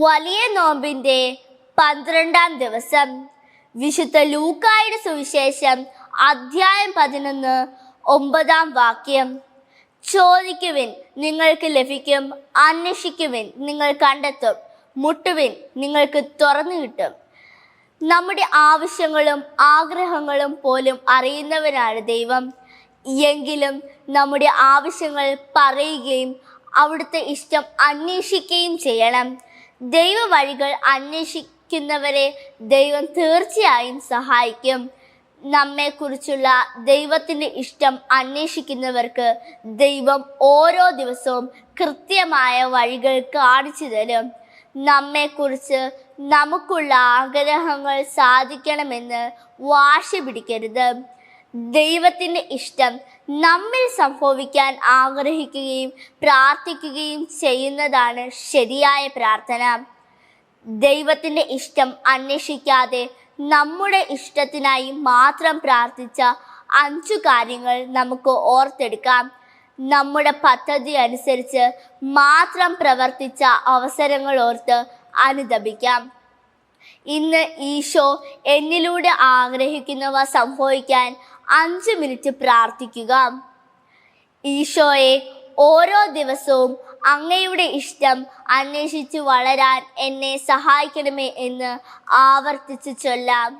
വലിയ നോമ്പിന്റെ പന്ത്രണ്ടാം ദിവസം. വിശുദ്ധ ലൂക്കായുടെ സുവിശേഷം അധ്യായം പതിനൊന്ന് ഒമ്പതാം വാക്യം. ചോദിക്കുവിൻ നിങ്ങൾക്ക് ലഭിക്കും. അന്വേഷിക്കുവിൻ നിങ്ങൾ കണ്ടെത്തും. മുട്ടുവിൻ നിങ്ങൾക്ക് തുറന്നു കിട്ടും. നമ്മുടെ ആവശ്യങ്ങളും ആഗ്രഹങ്ങളും പോലും അറിയുന്നവനാണ് ദൈവം. എങ്കിലും നമ്മുടെ ആവശ്യങ്ങൾ പറയുകയും അവിടുത്തെ ഇഷ്ടം അന്വേഷിക്കുകയും ചെയ്യണം. ദൈവ വഴികൾ അന്വേഷിക്കുന്നവരെ ദൈവം തീർച്ചയായും സഹായിക്കും. നമ്മെക്കുറിച്ചുള്ള ദൈവത്തിന്റെ ഇഷ്ടം അന്വേഷിക്കുന്നവർക്ക് ദൈവം ഓരോ ദിവസവും കൃത്യമായ വഴികൾ കാണിച്ചു തരും. നമ്മെക്കുറിച്ച് നമുക്കുള്ള ആഗ്രഹങ്ങൾ സാധിക്കണമെന്ന് വാശി പിടിക്കരുത്. ദൈവത്തിന്റെ ഇഷ്ടം നമ്മിൽ സംഭവിക്കാൻ ആഗ്രഹിക്കുകയും പ്രാർത്ഥിക്കുകയും ചെയ്യുന്നതാണ് ശരിയായ പ്രാർത്ഥന. ദൈവത്തിന്റെ ഇഷ്ടം അന്വേഷിക്കാതെ നമ്മുടെ ഇഷ്ടത്തിനായി മാത്രം പ്രാർത്ഥിച്ച അഞ്ചു കാര്യങ്ങൾ നമുക്ക് ഓർത്തെടുക്കാം. നമ്മുടെ പദ്ധതി അനുസരിച്ച് മാത്രം പ്രവർത്തിച്ച അവസരങ്ങൾ ഓർത്ത് അനുദപിക്കാം. ഇന്ന് ഈശോ എന്നിലൂടെ ആഗ്രഹിക്കുന്നവ സംഭവിക്കാൻ അഞ്ച് മിനിറ്റ് പ്രാർത്ഥിക്കുക. ഈശോയെ ഓരോ ദിവസവും അങ്ങയുടെ ഇഷ്ടം അന്വേഷിച്ച് വളരാൻ എന്നെ സഹായിക്കണമേ എന്ന് ആവർത്തിച്ച് ചൊല്ലാം.